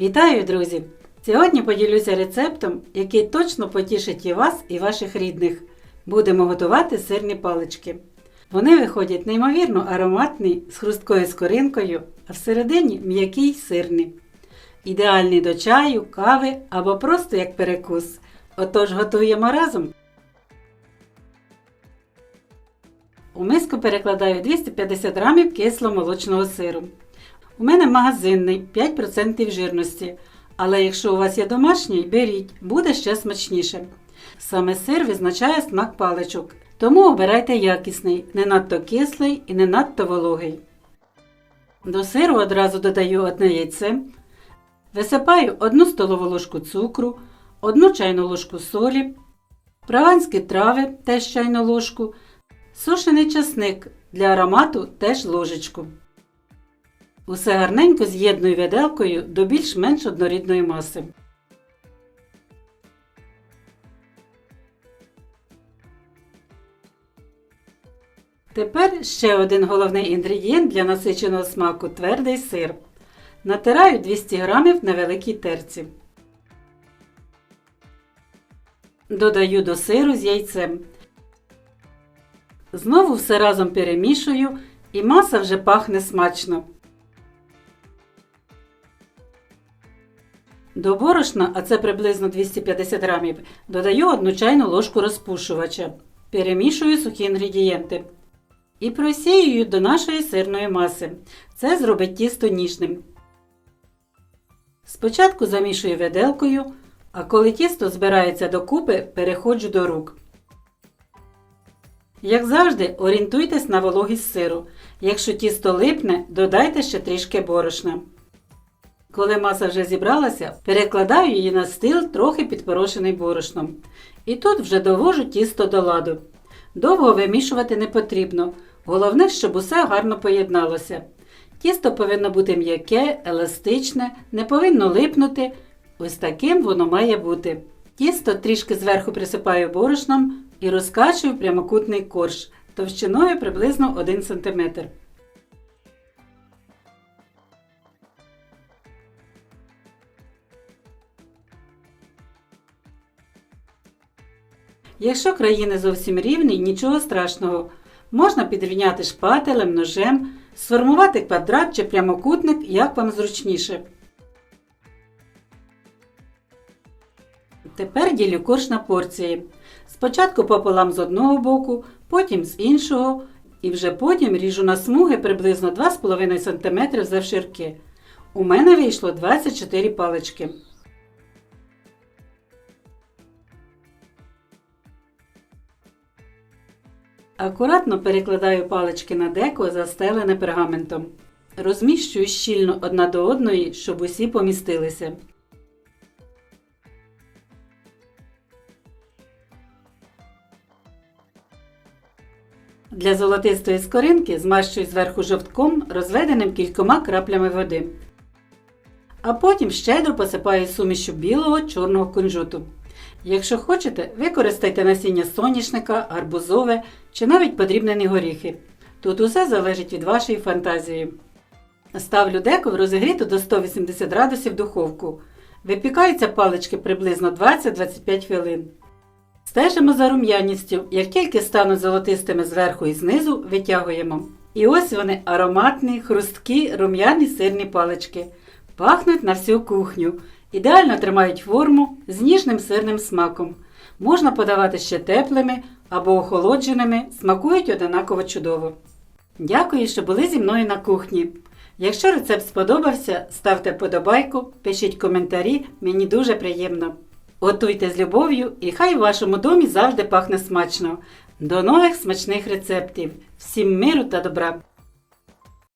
Вітаю, друзі! Сьогодні поділюся рецептом, який точно потішить і вас, і ваших рідних. Будемо готувати сирні палички. Вони виходять неймовірно ароматні, з хрусткою скоринкою, а всередині м'який й сирні. Ідеальні до чаю, кави або просто як перекус. Отож готуємо разом. У миску перекладаю 250 грамів кисломолочного сиру. У мене магазинний 5% жирності, але якщо у вас є домашній, беріть, буде ще смачніше. Саме сир визначає смак паличок, тому обирайте якісний, не надто кислий і не надто вологий. До сиру одразу додаю одне яйце, висипаю 1 столову ложку цукру, 1 чайну ложку солі, прованські трави теж чайну ложку, сушений часник для аромату теж ложечку. Усе гарненько з'єдную виделкою до більш-менш однорідної маси. Тепер ще один головний інгредієнт для насиченого смаку твердий сир. Натираю 200 г на великій терці. Додаю до сиру з яйцем. Знову все разом перемішую і маса вже пахне смачно. До борошна, а це приблизно 250 грамів, додаю одну чайну ложку розпушувача. Перемішую сухі інгредієнти. І просіюю до нашої сирної маси. Це зробить тісто ніжним. Спочатку замішую виделкою, а коли тісто збирається докупи, переходжу до рук. Як завжди, орієнтуйтесь на вологість сиру. Якщо тісто липне, додайте ще трішки борошна. Коли маса вже зібралася, перекладаю її на стіл, трохи підпорошений борошном. І тут вже довожу тісто до ладу. Довго вимішувати не потрібно. Головне, щоб усе гарно поєдналося. Тісто повинно бути м'яке, еластичне, не повинно липнути. Ось таким воно має бути. Тісто трішки зверху присипаю борошном і розкачую прямокутний корж товщиною приблизно 1 см. Якщо країни зовсім рівні, нічого страшного. Можна підрівняти шпателем, ножем, сформувати квадрат чи прямокутник, як вам зручніше. Тепер ділю корж на порції. Спочатку пополам з одного боку, потім з іншого, і вже потім ріжу на смуги приблизно 2,5 см завширки. У мене вийшло 24 палички. Акуратно перекладаю палички на деко, застелене пергаментом. Розміщую щільно одна до одної, щоб усі помістилися. Для золотистої скоринки змащую зверху жовтком, розведеним кількома краплями води. А потім щедро посипаю сумішю білого чорного кунжуту. Якщо хочете, використайте насіння соняшника, гарбузове чи навіть подрібнені горіхи. Тут усе залежить від вашої фантазії. Ставлю деко в розігріту до 180 градусів духовку. Випікаються палички приблизно 20-25 хвилин. Стежимо за рум'яністю, як тільки стануть золотистими зверху і знизу, витягуємо. І ось вони ароматні, хрусткі, рум'яні сирні палички. Пахнуть на всю кухню. Ідеально тримають форму з ніжним сирним смаком. Можна подавати ще теплими або охолодженими, смакують одинаково чудово. Дякую, що були зі мною на кухні. Якщо рецепт сподобався, ставте подобайку, пишіть коментарі, мені дуже приємно. Готуйте з любов'ю і хай у вашому домі завжди пахне смачно. До нових смачних рецептів. Всім миру та добра!